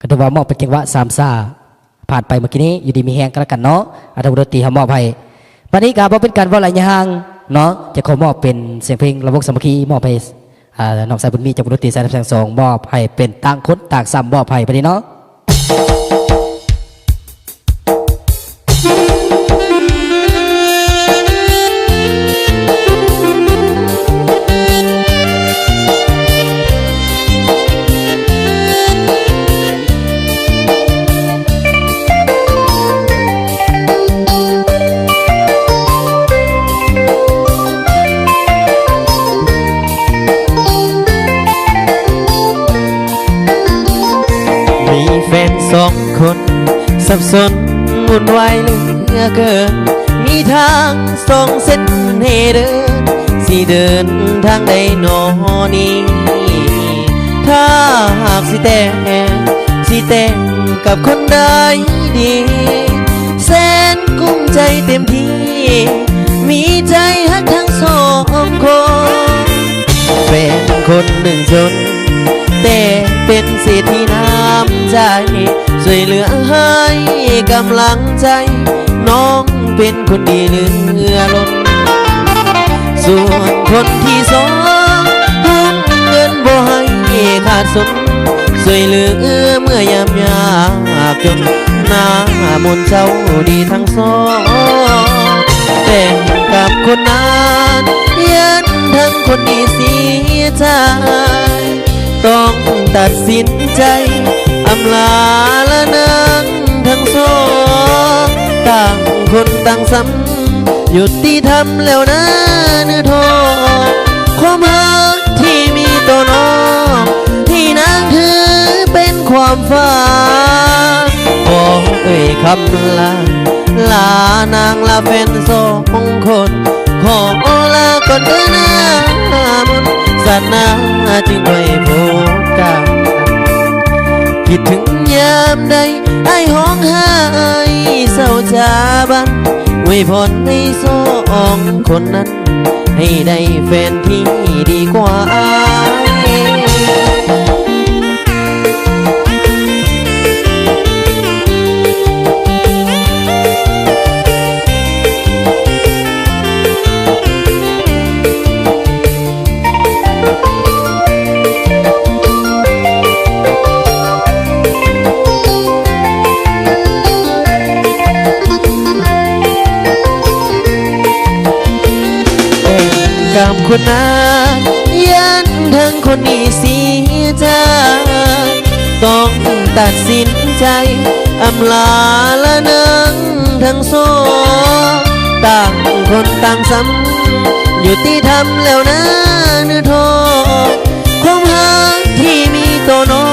ก็ถือว่ามอบเป็นจังหวะสามซาผ่านไปเมื่อกี้นี้อยู่ดีมีแหงกันแล้วกันเนาะอาทวดนตรีเขามอบให้ปันนี้การบ่เป็นการว่าอะไรยางเนาะจะขอมอบเป็นเสียงเพลงระบบสามัคคีมอบให้อ่าน้องสายบุญมีจากบุญตรีสายแสงสองมอบให้เป็นต่างคนต่างซ้ำมอบให้ไปนี้เนาะ สองคน สับสนวุ่นวายเหลือเกิน มีทางสองเส้นให้เดิน สิเดินทางใดหนอนี้ ถ้าหากสิแต่งสิแต่งกับคนใดดี แสนกุ้มใจเต็มที่ มีใจฮักทั้งสองคนแฟนคนหนึ่งจน แต่เป็นเศรษฐีน้ำใจช่วยเหลือให้กำลังใจ น้องเป็นคนดีเหลือล้นส่วนคนที่สองทุ่มเงินบ่ให้ขาดสนช่วยเหลือเมื่อยามยากจนหน้ามนเจ้าดีทั้งสองแต่งกับคนนั้นยันทั้งคนนี้เสียใจ ต้องตัดสินใจ อำลาละนางทั้งสองต่างคนต่างซ้ำหยุดที่ทำแล้วนะเนื้อทองความรักที่มีต่อน้องที่นางถือเป็นความฝันขอเอ่ยคำลาลานางลาแฟนสองคนขอลาก่อนเดินหน้ามนสัตว์นาจึงไม่พบกัน คิดถึงยามใดไอ้ห้องไห้เศร้าจาบันไว้พรให้สองคนนั้น ให้ได้แฟนที่ดีกว่า คนนั้นยันทั้งคนนี้เสียใจต้องตัดสินใจอำลาละนังทั้งสองต่างคนต่างซ้ำอยู่ที่ทำแล้วนะเนื้อทองความรักที่มีต่อน้อ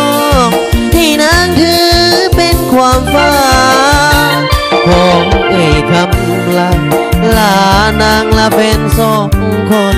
งที่นางถือเป็นความฝันของเอ่ยคำลาลานางลาเป็นสองคน